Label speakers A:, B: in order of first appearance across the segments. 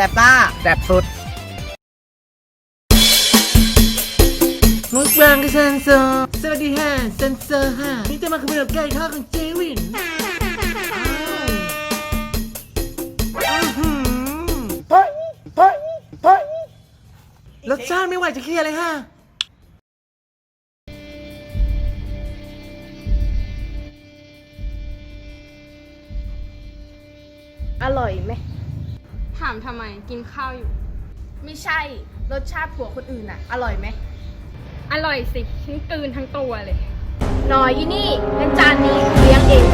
A: สบตาแสบสุด
B: มุกบางกับเซนเซอร์สวัสดีฮะเซนเซอร์ฮะนี่จะมาขโมยไก่ทอดของเจวินอ้าวอื้อหือรสชาติไม่ไหวจะเคลียร์เลยฮะ
C: อร่อยไหม
D: ถามทำไมกินข้าวอยู่
C: ไม่ใช่ รสชาติผัวคนอื่นอะอร่อยไหม
D: อร่อยสิฉันกลืนทั้งตัวเลย
C: หน่อยอีนี่งั้นจานนี้เลี้ยงเอง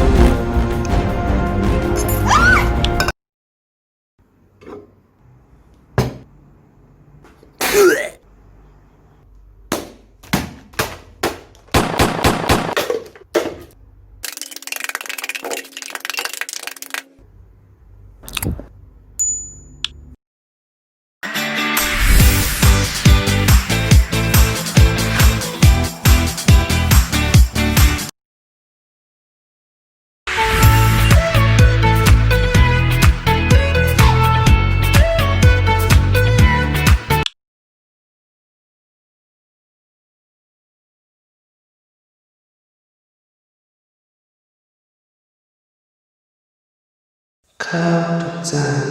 E: ข้าวทุกจาน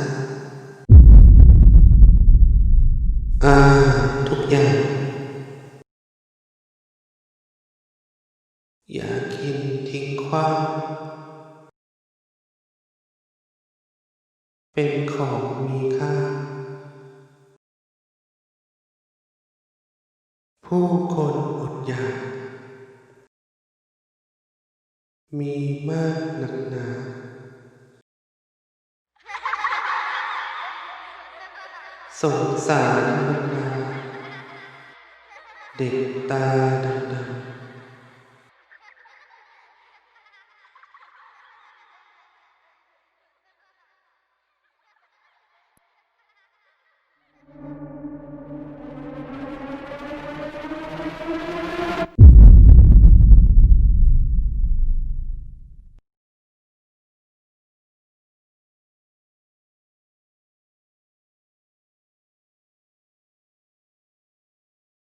E: อาหาทุกอย่าง อย่ากินทิ้งขว้างเป็นของมีค่า ผู้คนอดอยากมีมากหนักหนา สงสารบรรดาเด็กตาดำ